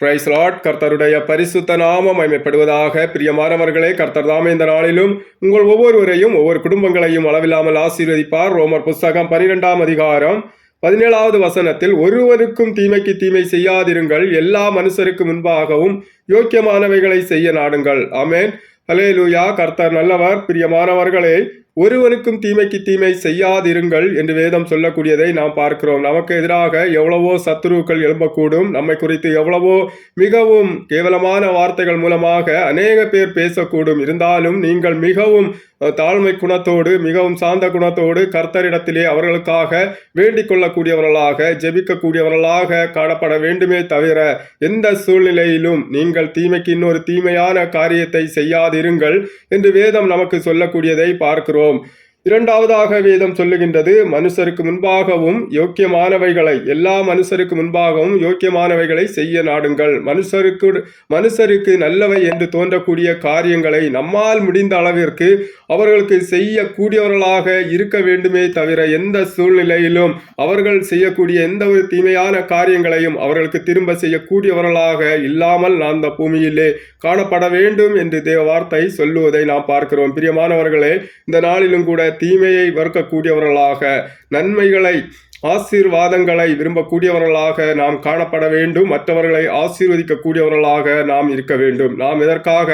Price Lord கர்த்தருடைய பரிசுத்த நாமம் அமைப்படுவதாக பிரியமானவர்களே கர்த்தர் தாமே இந்த நாளிலும் உங்கள் ஒவ்வொருவரையும் ஒவ்வொரு குடும்பங்களையும் அளவில்லாமல் ஆசீர்வதிப்பார். ரோமர் புஸ்தகம் பனிரெண்டாம் அதிகாரம் பதினேழாவது வசனத்தில் ஒருவருக்கும் தீமைக்கு தீமை செய்யாதிருங்கள் எல்லா மனுஷருக்கு முன்பாகவும் யோக்கியமானவைகளை செய்ய நாடுங்கள். ஆமென். ஹலேலூயா கர்த்தர் நல்லவர் பிரியமானவர்களே ஒருவனுக்கும் தீமைக்கு தீமை செய்யாதிருங்கள் என்று வேதம் சொல்லக்கூடியதை நாம் பார்க்கிறோம். நமக்கு எதிராக எவ்வளவோ சத்துருக்கள் எழும்பக்கூடும். நம்மை குறித்து எவ்வளவோ மிகவும் கேவலமான வார்த்தைகள் மூலமாக அநேக பேர் பேசக்கூடும். இருந்தாலும் நீங்கள் மிகவும் தாழ்மை குணத்தோடு மிகவும் சாந்த குணத்தோடு கர்த்தரிடத்திலே அவர்களுக்காக வேண்டிக் கொள்ளக்கூடியவர்களாக ஜெபிக்கக்கூடியவர்களாக காணப்பட வேண்டுமே தவிர எந்த சூழ்நிலையிலும் நீங்கள் தீமைக்கு இன்னொரு தீமையான காரியத்தை செய்யாதிருங்கள் என்று வேதம் நமக்கு சொல்லக்கூடியதை பார்க்கிறோம். இரண்டாவதாக வேதம் சொல்லுகின்றது மனுஷருக்கு முன்பாகவும் யோக்கியமானவைகளை எல்லா மனுஷருக்கு முன்பாகவும் யோக்கியமானவைகளை செய்ய நாடுங்கள். மனுஷருக்கு மனுஷருக்கு நல்லவை என்று தோன்றக்கூடிய காரியங்களை நம்மால் முடிந்த அளவிற்கு அவர்களுக்கு செய்யக்கூடியவர்களாக இருக்க வேண்டுமே தவிர எந்த சூழ்நிலையிலும் அவர்கள் செய்யக்கூடிய எந்த ஒரு தீமையான காரியங்களையும் அவர்களுக்கு திரும்ப செய்யக்கூடியவர்களாக இல்லாமல் நாம் இந்த பூமியிலே காணப்பட வேண்டும் என்று தேவ வார்த்தை சொல்லுவதை நாம் பார்க்கிறோம். பிரியமானவர்களே இந்த நாளிலும் கூட தீமையை வறுக்கக்கூடியவர்களாக நன்மைகளை ஆசீர்வாதங்களை விரும்பக்கூடியவர்களாக நாம் காணப்பட வேண்டும். மற்றவர்களை ஆசீர்வதிக்கக்கூடியவர்களாக நாம் இருக்க வேண்டும். நாம் எதற்காக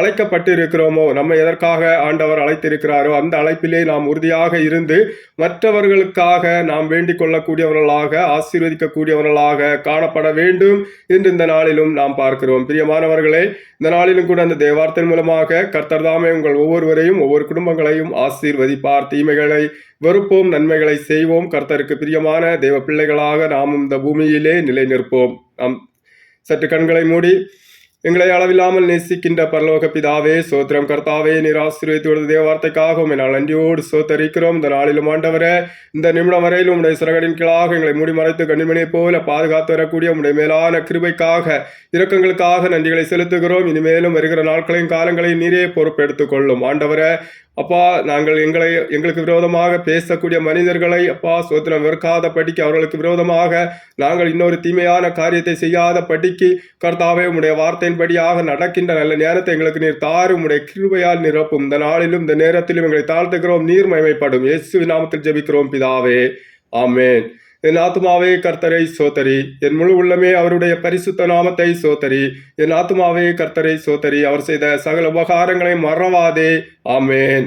அழைக்கப்பட்டு இருக்கிறோமோ நம்ம எதற்காக ஆண்டவர் அழைத்திருக்கிறாரோ அந்த அழைப்பிலே நாம் உறுதியாக இருந்து மற்றவர்களுக்காக நாம் வேண்டிக் கொள்ளக்கூடியவர்களாக ஆசீர்வதிக்கக்கூடியவர்களாக காணப்பட வேண்டும் என்று இந்த நாளிலும் நாம் பார்க்கிறோம். பிரியமானவர்களே இந்த நாளிலும் கூட அந்த தேவார்த்தின் மூலமாக கர்த்தர்தாமே உங்கள் ஒவ்வொருவரையும் ஒவ்வொரு குடும்பங்களையும் ஆசீர்வதிப்பார். தீமைகளை வெறுப்போம் நன்மைகளை செய்வோம். கர்த்தருக்கு பிரியமான தெய்வ பிள்ளைகளாக நாம் இந்த பூமியிலே நிலை நிற்போம் நாம் சற்று கண்களை மூடி எங்களை அளவில்லாமல் நேசிக்கின்ற பரலோக பிதாவே சோத்திரம் கர்த்தாவே நீர் ஆசீர்வதித்து தேவார்த்தைக்காக உண்மை நாள் நன்றியோடு சோத்தரிக்கிறோம். இந்த நாளிலும் ஆண்டவரே இந்த நிமிடம் வரையிலும் உடைய சிறகடின் கீழாக எங்களை மூடி மறைத்து கண்ணிமணியை போல பாதுகாத்து வரக்கூடிய உடைய மேலான கிருபைக்காக இரக்கங்களுக்காக நன்றிகளை செலுத்துகிறோம். இனிமேலும் வருகிற நாட்களையும் காலங்களையும் நீரே பொறுப்பெடுத்துக் கொள்ளும் ஆண்டவரே அப்பா நாங்கள் எங்களை எங்களுக்கு விரோதமாக பேசக்கூடிய மனிதர்களை அப்பா சோத்திரம் வெறுக்காத படிக்கு அவர்களுக்கு விரோதமாக நாங்கள் இன்னொரு தீமையான காரியத்தை செய்யாத படிக்கு கர்த்தாவே உடைய வார்த்தையின்படியாக நடக்கின்ற நல்ல நேரத்தை எங்களுக்கு நீர் தாரும் உடைய கிருபையால் நிரப்பும். இந்த நாளிலும் இந்த நேரத்திலும் எங்களை தாழ்த்துகிறோம் நீர் மயமைப்படும் இயேசு நாமத்தில் ஜெபிக்கிறோம் பிதாவே. ஆமேன். என் ஆத்துமாவே கர்த்தரை சோத்தரி என் முழு உள்ளமே அவருடைய பரிசுத்த நாமத்தை சோத்தரி என் ஆத்துமாவே கர்த்தரை சோத்தரி அவர் செய்த சகல உபகாரங்களை மறவாதே. ஆமேன்.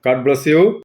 God bless you